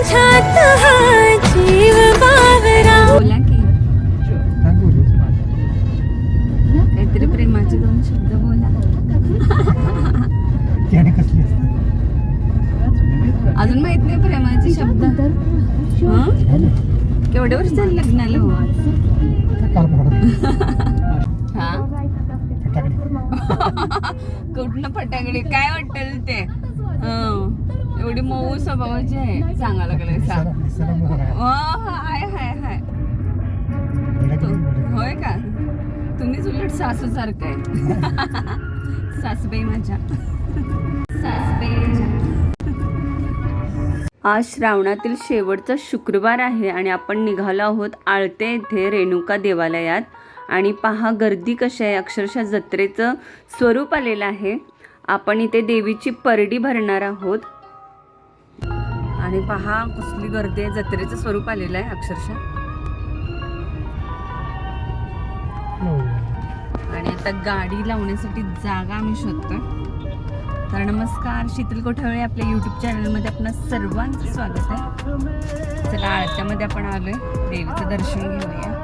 माझ्यात हा जीव बावरा। बोला की. काहीतरी प्रेमाचे दोन शब्द बोला. कसली अजून माहीत नाही प्रेमाचे शब्द. हं? केवढे वर्ष झाले लग्नाला? हो. हा? कुठलं फटाकडे? काय वाटेल ते? हं. एवढी मऊ स्वभावाची आहे. सांगा लागले हाय हाय हाय. होय का? तुम्हीच उलट सासू सारखं आहे सासूबाई माझ्या. आज श्रावणातील शेवटचा शुक्रवार आहे आणि आपण निघालो आहोत आळते येथे रेणुका देवालयात. आणि पहा गर्दी कशी आहे. अक्षरशः जत्रेचं स्वरूप आलेलं आहे. आपण इथे देवीची परडी भरणार आहोत. आणि पहा कसली गर्दी आहे. जत्रेचं स्वरूप आलेलं आहे अक्षरशः. हो. आणि आता गाडी लावण्यासाठी जागा आम्ही शोधतोय. तर नमस्कार शीतल कोठावळे आपल्या यूट्यूब चॅनलमध्ये आपणा सर्वांचं स्वागत आहे. चला आळत्यामध्ये आपण आलोय. देवीचं दर्शन घेऊया.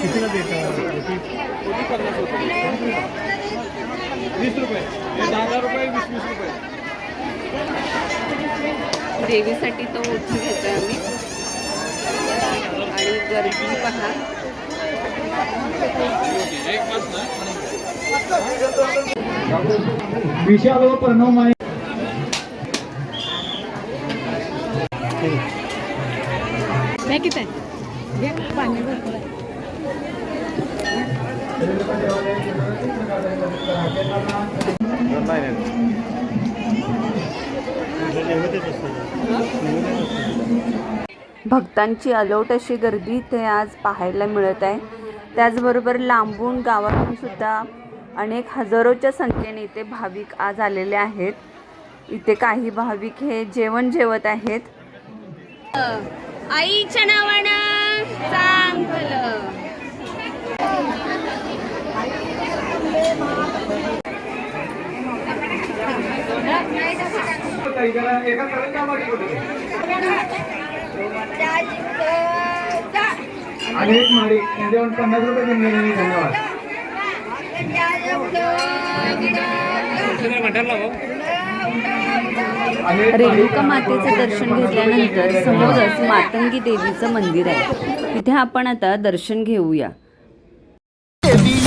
कितीला देतं? वीस रुपये. हे दहा दहा रुपये वीस वीस रुपये. देवीसाठी तो ओठी घेतोय आम्ही. आणि गर्दी पहा. विशाल व प्रणव माय भक्तांची अलोट अशी गर्दी ते आज पाहायला मिळत आहे. त्याचबरोबर लांबून गावातून सुद्धा अनेक हजारोच्या संख्येने इथे भाविक आज आलेले आहेत. इथे काही भाविक हे जेवण जेवत आहेत. आईच्या नावानं आणि एक माडी त्यांच्यावर पन्नास रुपये दिले धन्यवाद. रेणुका मातेचं दर्शन घेतल्यानंतर समोरच मातंगी देवीचं मंदिर आहे. तिथे आपण आता दर्शन घेऊया.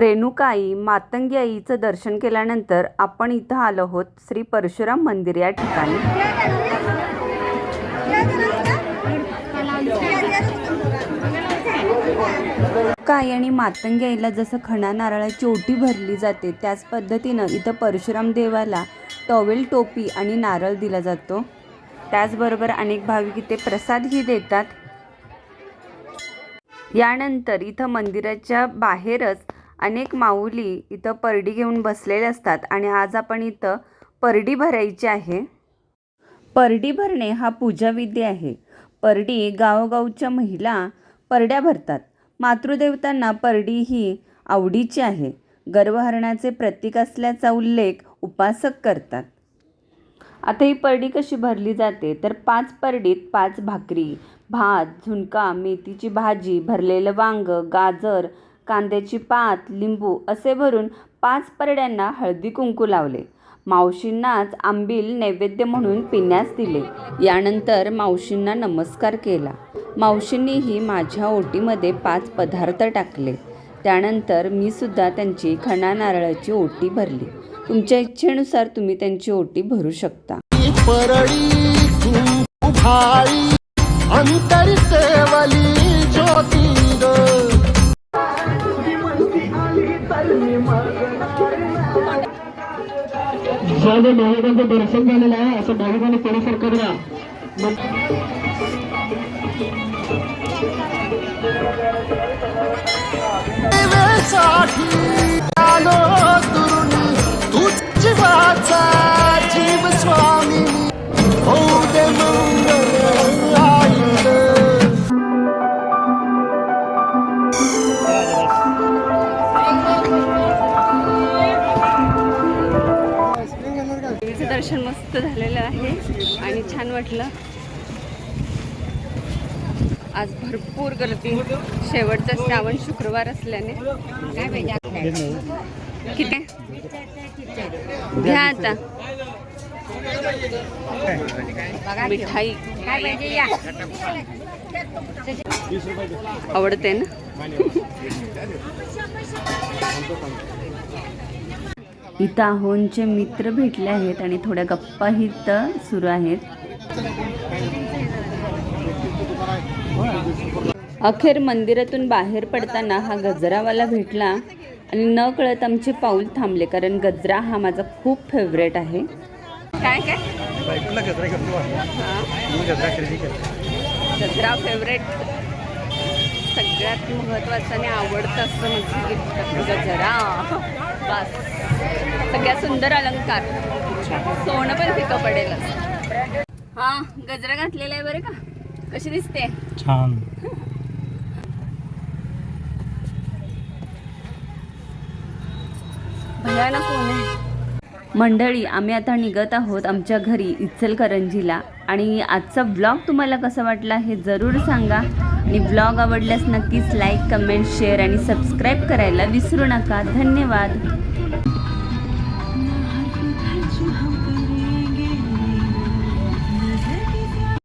रेणुकाई मातंगी आईचं दर्शन केल्यानंतर आपण इथं आलो आहोत श्री परशुराम मंदिर या ठिकाणी. काय आणि मातंगी आईला जसं खणा नारळाची ओटी भरली जाते त्याच पद्धतीनं इथं परशुराम देवाला टॉवेल टोपी आणि नारळ दिला जातो. त्याचबरोबर अनेक भाविक इथे प्रसादही देतात. यानंतर इथं मंदिराच्या बाहेरच अनेक माऊली इथं परडी घेऊन बसलेले असतात आणि आज आपण इथं परडी भरायची आहे. परडी भरणे हा पूजाविधी आहे. परडी गावोगावच्या महिला परड्या भरतात. मातृदेवतांना परडी ही आवडीची आहे. गर्भहरणाचे प्रतीक असल्याचा उल्लेख उपासक करतात. आता ही परडी कशी भरली जाते? तर पाच परडीत पाच भाकरी भात झुणका मेथीची भाजी भरलेलं वांग गाजर कांद्याची पात लिंबू असे भरून पाच परड्यांना हळदी कुंकू लावले. मावशींनाच आंबील नैवेद्य म्हणून पिण्यास दिले. यानंतर मावशींना नमस्कार केला. मावशींनीही माझ्या ओटीमध्ये पाच पदार्थ टाकले. त्यानंतर मी सुद्धा त्यांची खणा नारळाची ओटी भरली. तुमच्या इच्छेनुसार तुम्ही त्यांची ओटी भरू शकता. परळी तू भाई महाराजांचं दर्शन झालेलं आहे असं भाविकांनी केलं सरकारला. साठी मस्त झालेलं आहे आणि छान वाटलं. आज भरपूर गर्दी. शेवटचा श्रावण शुक्रवार असल्याने. काय पाहिजे किती? घ्या आता. मिठाई. आवडते ना? इथं आहोंचे मित्र भेटले आहेत आणि थोड्या गप्पाही इथं सुरू आहेत. अखेर मंदिरातून बाहेर पडताना हा गजरावाला भेटला आणि न कळत आमचे पाऊल थांबले कारण गजरा हा माझा खूप फेवरेट आहे. काय काय? गजरा फेवरेट सगळ्यात महत्त्वाचं आणि आवडतं असं म्हणजे गजरा. बस. सगळ्यात सुंदर अलंकार. सोनं पण फिकं पडेल हा गजरा घातलेला आहे बरं का? कशी दिसते? छान. भयानक ऊन आहे. मंडळी आम्ही आता निघत आहोत आमच्या घरी इचलकरंजीला. आणि आजचा ब्लॉग तुम्हाला कसा वाटला हे जरूर सांगा. आणि ब्लॉग आवडल्यास नक्कीच लाईक कमेंट शेअर आणि सबस्क्राईब करायला विसरू नका. धन्यवाद.